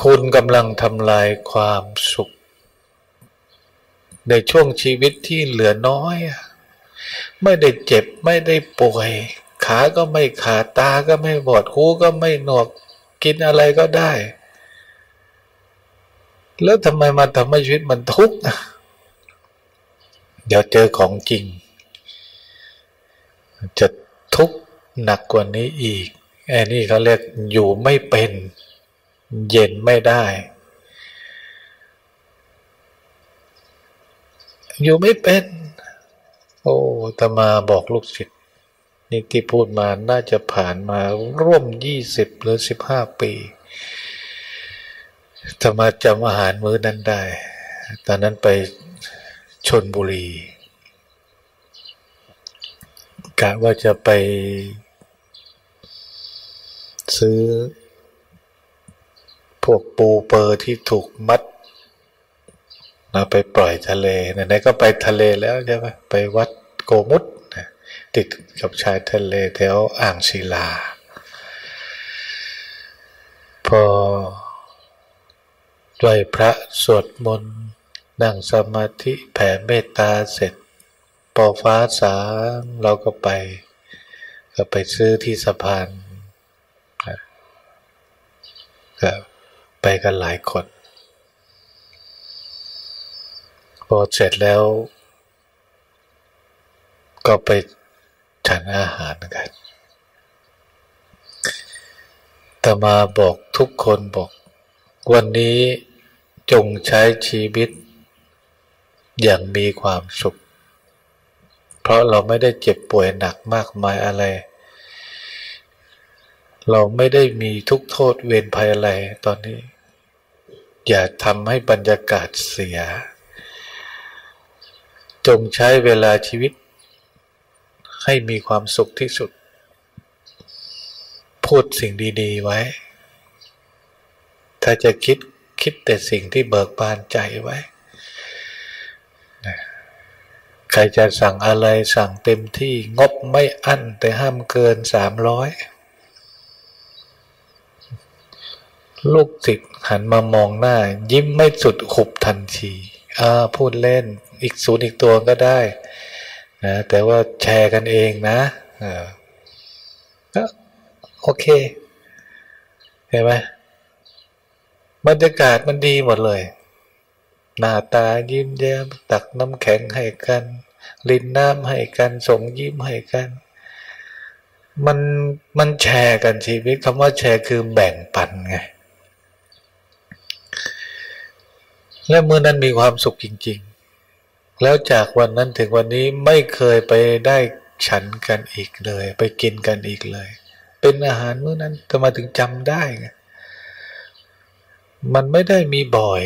คุณกำลังทำลายความสุข ในช่วงชีวิตที่เหลือน้อย ไม่ได้เจ็บไม่ได้ป่วย ขาก็ไม่ขาดตาก็ไม่บอดหูก็ไม่หนวก กินอะไรก็ได้ แล้วทำไมมาทำให้ชีวิตมันทุกข์เดี๋ยวเจอของจริง จะทุกข์หนักกว่านี้อีกไอ้นี่เขาเรียกอยู่ไม่เป็น เย็นไม่ได้ อยู่ไม่เป็น โอ้ตมาบอกลูกศิษย์นี่ที่พูดมาน่าจะผ่านมาร่วมยี่สิบหรือสิบห้าปีธรรมาจำอาหารมื้อนั้นได้ ตอนนั้นไปชนบุรีกะว่าจะไปซื้อ พวกปูเปอร์ที่ถูกมัดมาไปปล่อยทะเลไหนๆก็ไปทะเลแล้วใช่ไหมไปวัดโกมุตติดกับชายทะเลแถวอ่างศิลา พอด้วยพระสวดมนต์นั่งสมาธิแผ่เมตตาเสร็จปอฟ้าสางเราก็ไป ก็ไปซื้อที่สะพานก็ ไปกันหลายคน พอเสร็จแล้ว ก็ไปทานอาหารกันแต่มาบอกทุกคนบอก วันนี้จงใช้ชีวิต อย่างมีความสุข เพราะเราไม่ได้เจ็บป่วยหนักมากมายอะไร เราไม่ได้มีทุกโทษเวรภัยอะไรตอนนี้ อย่าทำให้บรรยากาศเสีย จงใช้เวลาชีวิต ให้มีความสุขที่สุด พูดสิ่งดี ๆ ไว้ ถ้าจะคิดคิดแต่สิ่งที่เบิกบานใจไว้ ใครจะสั่งอะไรสั่งเต็มที่งบไม่อั้นแต่ห้ามเกินสามร้อย ลูกศิษย์หันมามองหน้า ยิ้มไม่สุดขุบทันทีอ่าพูดเล่นอีกศูนย์อีกตัวก็ได้นะแต่ว่าแชร์กันเองนะก็โอเคเห็นไหมบรรยากาศมันดีหมดเลย หน้าตายิ้มแย้มตักน้ำแข็งให้กัน ลินน้ำให้กันส่งยิ้มให้กัน มันมันแชร์กันชีวิตคำว่าแชร์คือแบ่งปันไง และเมื่อนั้นมีความสุขจริง ๆ แล้วจากวันนั้นถึงวันนี้ไม่เคยไปได้ฉันกันอีกเลย ไปกินกันอีกเลย เป็นอาหารมื้อนั้นทำไมถึงจำได้ไงมันไม่ได้มีบ่อย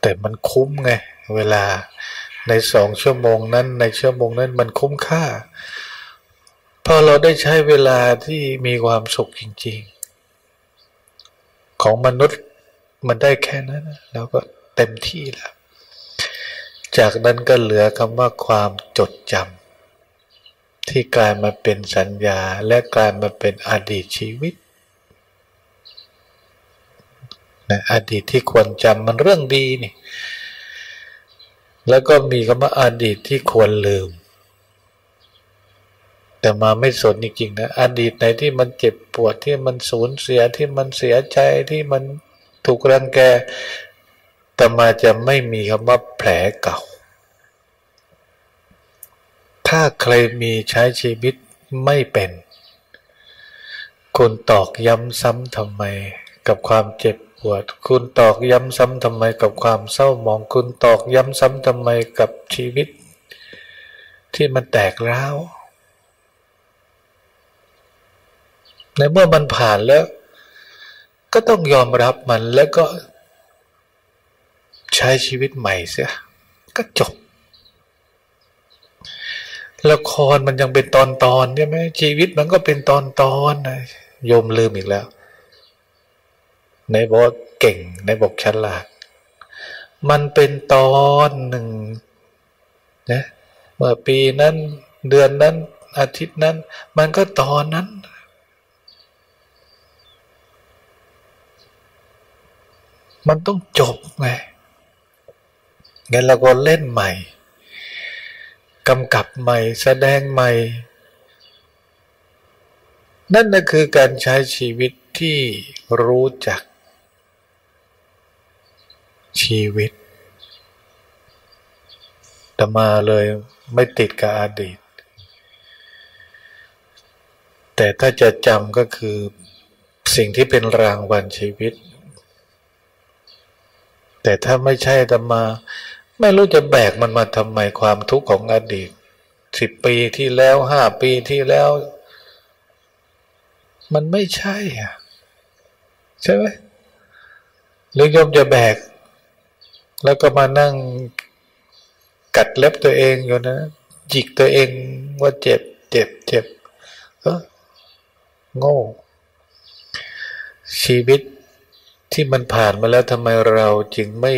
แต่มันคุ้มไง เวลาในสองชั่วโมงนั้น ในชั่วโมงนั้นมันคุ้มค่า พอเราได้ใช้เวลาที่มีความสุขจริง ๆ ของมนุษย์มันได้แค่นั้นแล้วก็เต็มที่แล้ว จากนั้นก็เหลือคำว่าความจดจำที่กลายมาเป็นสัญญาและกลายมาเป็นอดีตชีวิตนะอดีตที่ควรจำมันเรื่องดีนี่ แล้วก็มีคำว่าอดีตที่ควรลืม แต่มาไม่สนจริงๆนะอดีตไหนที่มันเจ็บปวดที่มันสูญเสียที่มันเสียใจที่มันถูกรังแกแต่มาจะไม่มีคำว่าแผลเก่า ถ้าใครมีใช้ชีวิตไม่เป็น คุณตอกย้ำซ้ำทำไมกับความเจ็บปวด คุณตอกย้ำซ้ำทำไมกับความเศร้าหมอง คุณตอกย้ำซ้ำทำไมกับชีวิต ที่มันแตกร้าว ในเมื่อมันผ่านแล้ว ก็ต้องยอมรับมันแล้วก็ ใช้ชีวิตใหม่เสียก็จบ ละครมันยังเป็นตอนตอนใช่ไหมชีวิตมันก็เป็นตอนตอนนะโยมลืมอีกแล้วในบอกเก่งในบอกฉลาดมันเป็นตอนหนึ่งนะเมื่อปีนั้นเดือนนั้นอาทิตย์นั้น มันก็ตอนนั้น มันต้องจบไงงั้นเราก็เล่นใหม่กำกับใหม่แสดงใหม่ นั่นก็คือการใช้ชีวิตที่รู้จัก ชีวิตแต่มาเลยไม่ติดกับอดีต แต่ถ้าจะจำก็คือสิ่งที่เป็นรางวัลชีวิต แต่ถ้าไม่ใช่ธรรมา ไม่รู้จะแบกมันมาทำไมความทุกข์ของอดีตสิบปีที่แล้วห้าปีที่แล้ว มันไม่ใช่อะใช่ไหมหรือยมจะแบก แล้วก็มานั่งกัดเล็บตัวเองอยู่นะจิกตัวเองว่าเจ็บ เจ็บ เจ็บ เออโง่ชีวิต ที่มันผ่านมาแล้วทำไมเราจึงไม่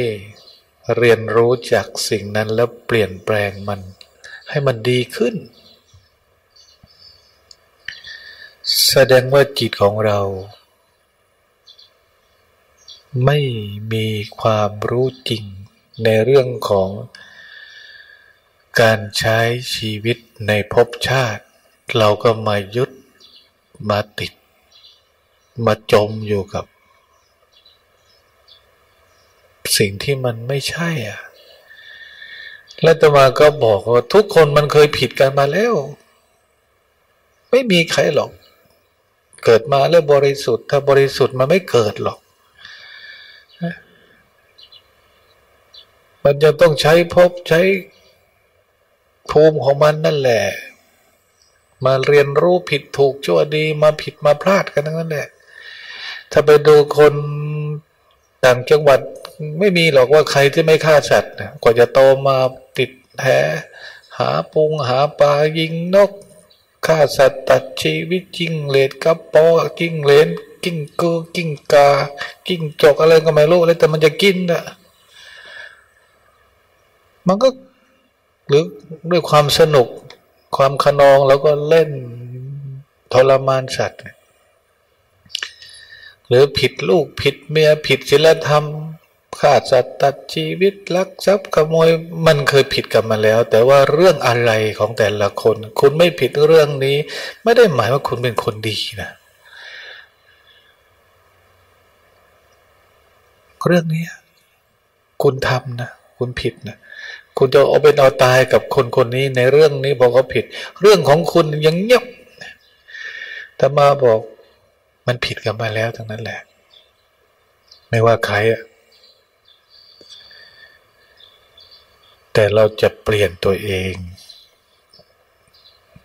เรียนรู้จากสิ่งนั้นแล้วเปลี่ยนแปลงมัน ให้มันดีขึ้น แสดงว่าจิตของเรา ไม่มีความรู้จริงในเรื่องของการใช้ชีวิตในภพชาติ เราก็มายึดมาติด มาจมอยู่กับ สิ่งที่มันไม่ใช่อะและตมาก็บอกว่าทุกคนมันเคยผิดกันมาแล้ว ไม่มีใครหรอก เกิดมาแล้วบริสุทธิ์ ถ้าบริสุทธิ์มันไม่เกิดหรอก มันจะต้องใช้พบใช้ภูมิของมันนั่นแหละ มาเรียนรู้ผิดถูกชั่วดีมาผิดมาพลาดกันทั้งนั้นแหละ ถ้าไปดูคนต่างจังหวัด ไม่มีหรอกว่าใครที่ไม่ฆ่าสัตว์กว่าจะโตมาติดแหหาปุงหาปลายิงนกฆ่าสัตว์ตัดชีวิตจิ้งเลดกับปอจิ้งเลนกิ้งกือกิ้งกากิ้งจกอะไรก็ไม่รู้เลยแต่มันจะกินอะมันก็หรือด้วยความสนุกความขนองแล้วก็เล่นทรมานสัตว์ หรือผิดลูกผิดเมียผิดศีลธรรม ฆ่าสัตว์ตัดชีวิตลักทรัพย์ขโมยมันเคยผิดกันมาแล้ว แต่ว่าเรื่องอะไรของแต่ละคน คุณไม่ผิดเรื่องนี้ ไม่ได้หมายว่าคุณเป็นคนดีนะเรื่องนี้คุณทำนะคุณผิดนะคุณจะเอาเป็นเอาตายกับคนคนนี้ในเรื่องนี้บอกเขาผิด เรื่องของคุณยังเงียบแต่มาบอกมันผิดกันมาแล้วทั้งนั้นแหละ ไม่ว่าใครอะ แต่เราจะเปลี่ยนตัวเอง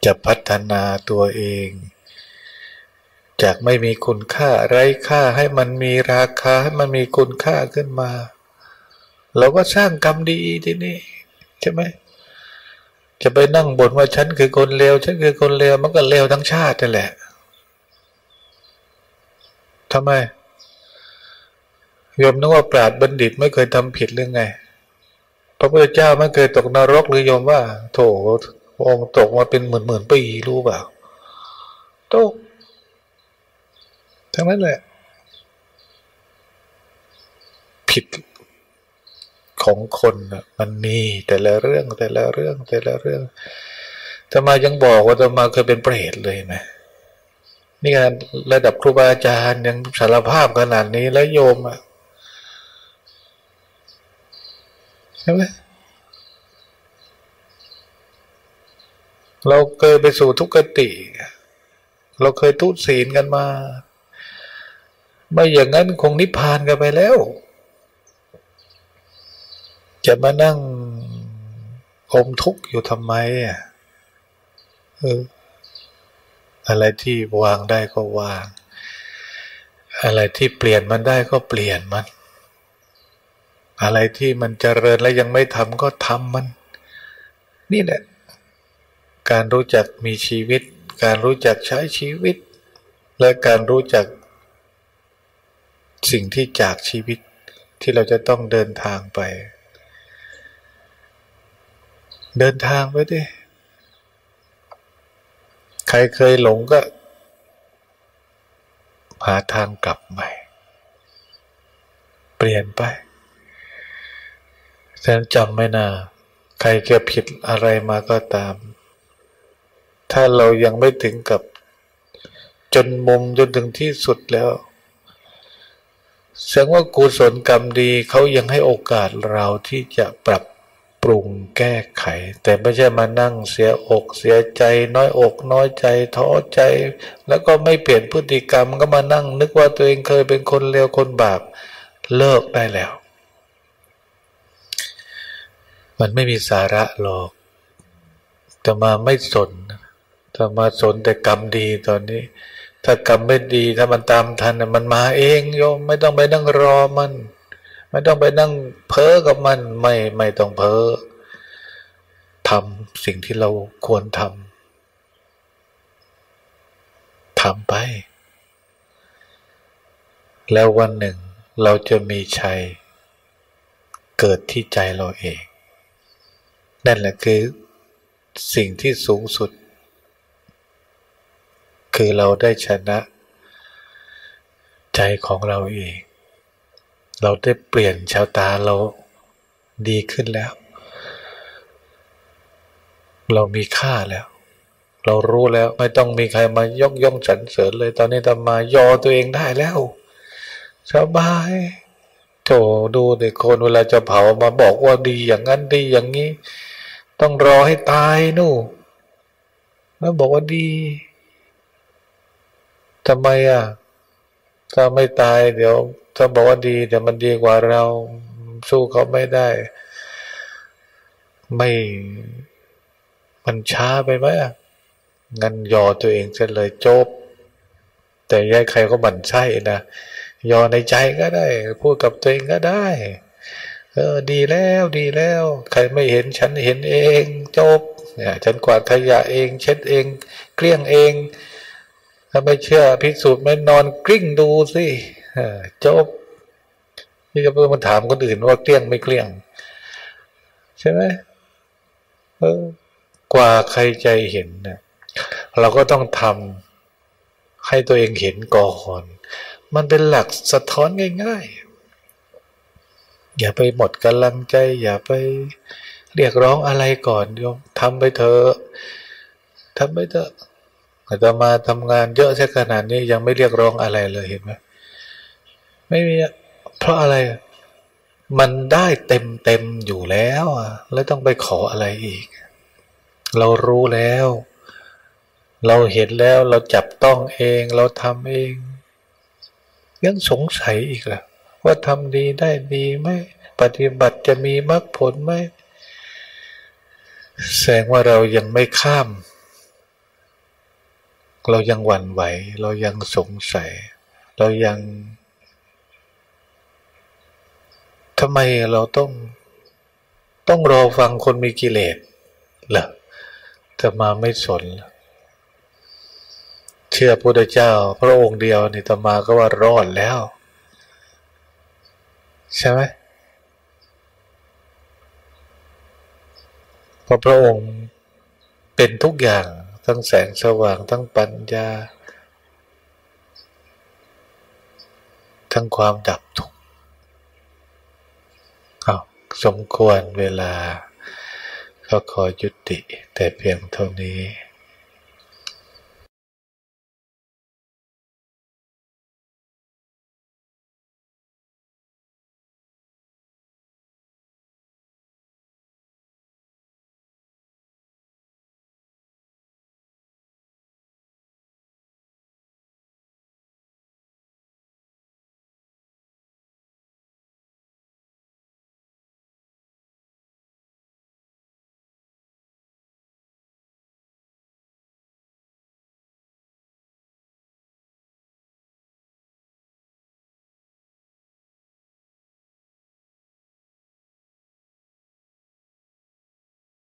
จะพัฒนาตัวเอง จากไม่มีคุณค่าไร้ค่าให้มันมีราคาให้มันมีคุณค่าขึ้นมา เราก็สร้างกรรมดีทีนี้ใช่ไหมจะไปนั่งบ่นว่าฉันคือคนเลวฉันคือคนเลวมันก็เลวทั้งชาตินั่นแหละทำไมโยมนึกว่าปราดบัณฑิตไม่เคยทำผิดเรื่องไง ระพุทธเจ้าไม่เคยตกนรกหรือโยมว่า โถองค์ตกมาเป็นหมื่นหมื่นปีรู้เปล่าตกทั้งนั้นแหละ ผิดของคนมันมีแต่ละเรื่องแต่ละเรื่องแต่ละเรื่องธรรมายังบอกว่าธรรมาเคยเป็นเปรตเลยไหมนี่การระดับครูบาอาจารย์ยังสารภาพขนาดนี้แล้วโยมอะ ใช่ไหมเราเคยไปสู่ทุกขติ เราเคยทุศีลกันมา ไม่อย่างนั้นคงนิพพานกันไปแล้ว จะมานั่งอมทุกข์อยู่ทำไมอะเอออะไรที่วางได้ก็วาง อะไรที่เปลี่ยนมันได้ก็เปลี่ยนมัน อะไรที่มันเจริญแล้วยังไม่ทำก็ทำมัน นี่แหละ การรู้จักมีชีวิต การรู้จักใช้ชีวิต และการรู้จัก สิ่งที่จากชีวิตที่เราจะต้องเดินทางไป เดินทางไปดิใครเคยหลงก็หาทางกลับใหม่ เปลี่ยนไป ฉะนั้นจำไม่นาใครจะผิดอะไรมาก็ตาม ถ้าเรายังไม่ถึงกับ จนมุมจนถึงที่สุดแล้วแสดงว่ากุศลกรรมดีเขายังให้โอกาสเราที่จะปรับปรุงแก้ไข แต่ไม่ใช่มานั่งเสียอกเสียใจ น้อยอกน้อยใจท้อใจ แล้วก็ไม่เปลี่ยนพฤติกรรมก็มานั่ง นึกว่าตัวเองเคยเป็นคนเลวคนบาปเลิกได้แล้ว มันไม่มีสาระหรอกแต่มาไม่สนแต่มาสนแต่กรรมดีตอนนี้ ถ้ากรรมไม่ดีถ้ามันตามทันมันมาเองโยมไม่ต้องไปนั่งรอมัน ไม่ต้องไปนั่งเพ้อกับมันไม่ไม่ต้องเพ้อทำสิ่งที่เราควรทำทำไป แล้ววันหนึ่งเราจะมีชัย เกิดที่ใจเราเอง นั่นแหละคือสิ่งที่สูงสุด คือเราได้ชนะใจของเราเอง เราได้เปลี่ยนชาวตาเราดีขึ้นแล้ว เรามีค่าแล้ว เรารู้แล้วไม่ต้องมีใครมายกย่องสรรเสริญเลย ตอนนี้ทำมายอตัวเองได้แล้วสบายโถดูเด็กคนเวลาจะเผามาบอกว่าดีอย่างนั้นดีอย่างนี้ ต้องรอให้ตายนู่นแล้วบอกว่าดีทำไมอะ ถ้าไม่ตายเดี๋ยวถ้าบอกว่าดีแต่มันดีกว่าเราสู้เขาไม่ได้ ไม่มันช้าไปไหมงั้นยอตัวเองเสร็จเลยจบ แต่ยายใครก็บั่นใช่นะยอในใจก็ได้ พูดกับตัวเองก็ได้ เออดีแล้วดีแล้ว ใครไม่เห็นฉันเห็นเองจบเนี่ยฉันกวาดขยะเอง เช็ดเองเกลี้ยงเอง ถ้าไม่เชื่อพิสูจน์ไม่นอนกลิ้งดูสิจบนี่จะเพิ่งมาถามคนอื่นว่าเกลี้ยงไม่เกลี้ยง ใช่ไหมเออกว่าใครใจเห็นเนะเราก็ต้องทำให้ตัวเองเห็นก่อน มันเป็นหลักสะท้อนง่าย ๆ อย่าไปหมดกำลังใจ อย่าไปเรียกร้องอะไรก่อนโยมทำไปเถอะทำไปเถอะอาตมาทำงานเยอะแค่ขนาดนี้ยังไม่เรียกร้องอะไรเลยเห็นไหมไม่มีเพราะอะไร มันได้เต็มเต็มอยู่แล้วอะแล้วต้องไปขออะไรอีก เรารู้แล้ว เราเห็นแล้วเราจับต้องเอง เราทำเอง ยังสงสัยอีกล่ะ ว่าทำดีได้ดีไหมปฏิบัติจะมีมรรคผลไหมแสดงว่าเรายังไม่ข้าม เรายังหวั่นไหว เรายังสงสัย เรายังทำไมเราต้อง ต้องรอฟังคนมีกิเลสล่ะจะมาไม่สน เชื่อพระเจ้า พระองค์เดียวนี่ตมาก็ว่ารอดแล้ว ใช่ไหมพราะพระองค์เป็นทุกอย่างทั้งแสงสว่างทั้งปัญญา ทั้งความดับทุกข์สมควรเวลาก็ขอยุติแต่เพียงเท่านี้